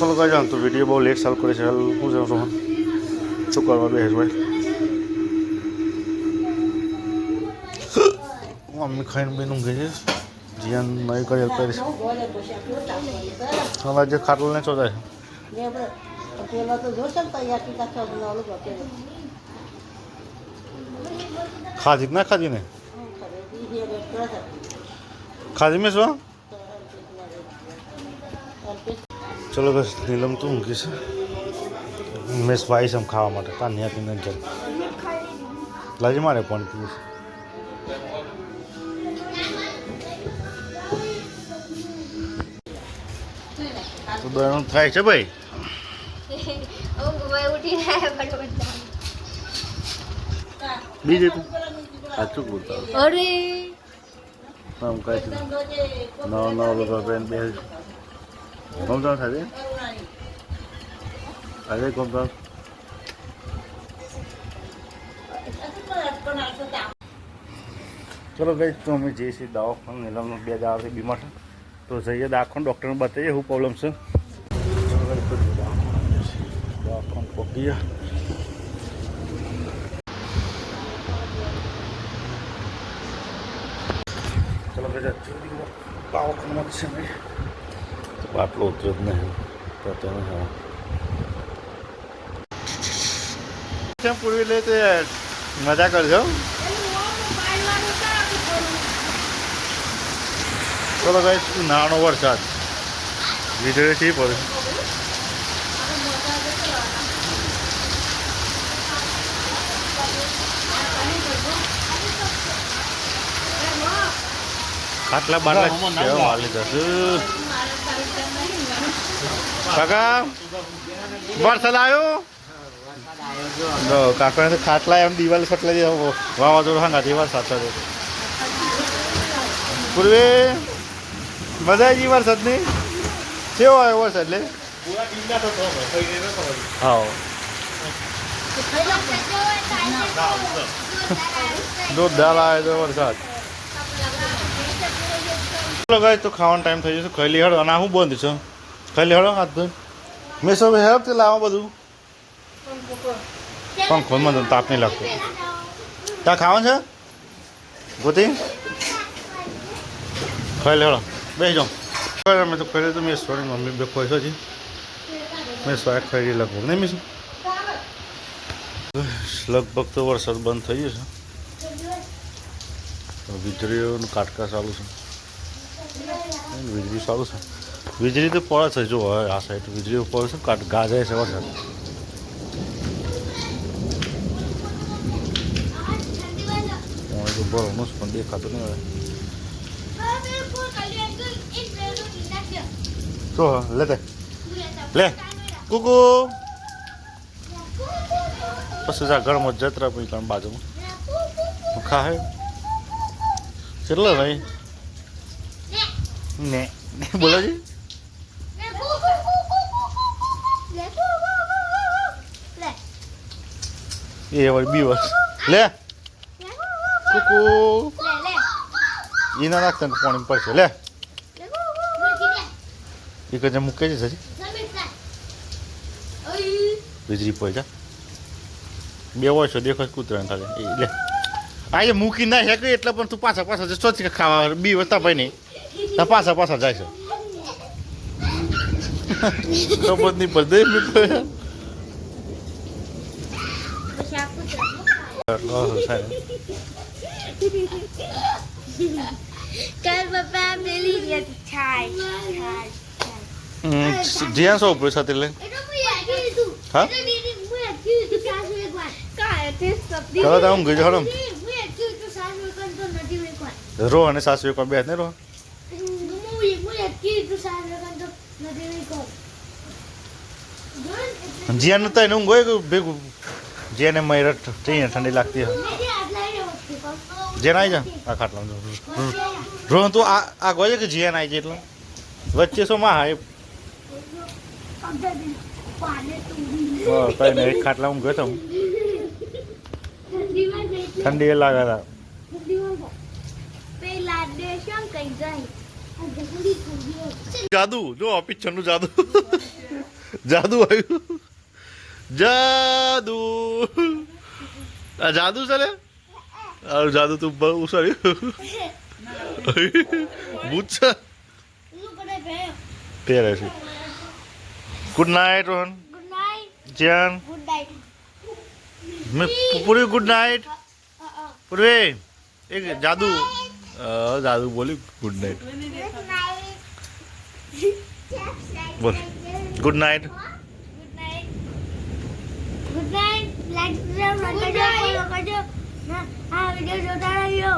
ચાલો કહી જાઉં તો વીડિયો બહુ લેટ ચાલુ કરે છે હાલ શું છે રોહન શું કરવા બેસ ભાઈ મમ્મી ખાઈને બેન ઊંઘે છે જીયાન નહીં કરી કરી છે હવે જે ખાટલો ને ચોદાય ખાધી ના ખાધી ને ખાધી મેં ચલો બસ નીલમ તું ઊંઘી છે. મેં સ્પાઈસ આમ ખાવા માટે તાર ન્યા પીને ચાલ લાજી મારે પણ પીવું છે. તો દરનું થાય છે ભાઈ? બીજું સાચું બોલતા અરે! આમ કાંઈ નવા નવા બધા બેન બે ગમતા થાય આજે ગમતા ચલો ગઈ તો અમે જઈએ છીએ દવાખાને. નીલમનો બે દાવાથી બીમાર છે. તો જઈએ દવાખાને ડૉક્ટરને બતાવીએ શું પ્રોબ્લેમ છે. દવાખાનું. દવાખાને પહોંચી ગયા. ચલો ગઈ દવાખાનામાં છે ને તો બાટલો ઉતર્યો જ નહીં. તો તેને હા. પૂરી લે તે? મજા કરજો. ચલો ગઈ નાનો વરસાદ. વીજળીથી પડે ખાટલા બાટલા કેવા માલી જશે કાકા વરસાદ આવ્યો? જો કાકા ખાટલા એમ દિવાલ ફટલા જે વાવાઝોડું હાંગા વરસાદ સાથે પૂર્વે મજા આવી વરસાદની? કેવો આવ્યો વરસાદ લે? હા દૂધ દાલ આવે તો વરસાદ. ચલો તો ખાવાનો ટાઈમ થઈ જશે. ખાઈ હળો અને હું બંધ છે. ખાઈ હળો હાથ ધોઈ. મેં સૌ હેલ્પ તે લાવો બધું. પંખો મને તાપ નહીં લાગતો. ત્યાં ખાવાનું છે? ગોતી. ખાઈ લેડો બેસી જાઓ. મેં તો ખાઈ તો મેં સોરી, મમ્મી, બે ખોઈ છે મેં સ્વાગ ખાઈ લગભગ. નહીં મેં લગભગ તો વરસાદ બંધ થઈ ગયો છે વીજળીઓનું કાટકા ચાલુ છે. વીજળી ચાલુ છે. વીજળી તો પડે છે, જો હવે આ સાઈડ વીજળી પડે છે કાટ ગાજે છે, વરસાદ. તો પણ દેખાતું નહીં હવે. શું લે તે. લે, કુકુ. પછી જા ઘરમાં જતરા પછી તમે બાજુમાં ખા હે? કેટલો ભાઈ? ને બોલો છે એ વળી બી વર્ષ લે કુકુ એ ના નાખતા ને પાણી પડશે લે એ કજે મૂકે છે સજી વીજળી જા બે વર્ષો દેખો કૂતરાને ખાલી એ લે આજે મૂકી ના શકે એટલે પણ તું પાછા પાછા જશો કે ખાવા બી વતા ભાઈ નહીં તા પાછા પાછા જાય છે. ખબર નહીં પડે જ્યાં સો ઉપર સાથે લે હા? તા ઊંઘી રો અને સાસુ એક બે ને રો જ્યાં નતા એને ઊંઘ હોય કે ભેગું જેને મયર થઈને ઠંડી લાગતી હોય જેન આવી જા આ ખાટલા રો તું આ આ ગોજે કે જીયાન આવી જાય એટલે વચ્ચે શું માં હાય કઈ નહીં ખાટલા ઊંઘ્યો તો ઠંડી લાગે તા જાદુ, જો પિક્ચરનું જાદુ. જાદુ આવ્યું. જાદુ. આ જાદુ છે આ જાદુ તું બહુ ઉસાડ્યું ભૂત છે. છે. Good night Rohan night. જ્યાન. મેં પૂરી ગુડ નાઇટ. પૂર્વે એક જાદુ. જાદુ બોલ્યું ગુડ નાઇટ. બોલ good night. Like, subscribe, like, કરજો, આ વીડિયો જોતા રહ્યો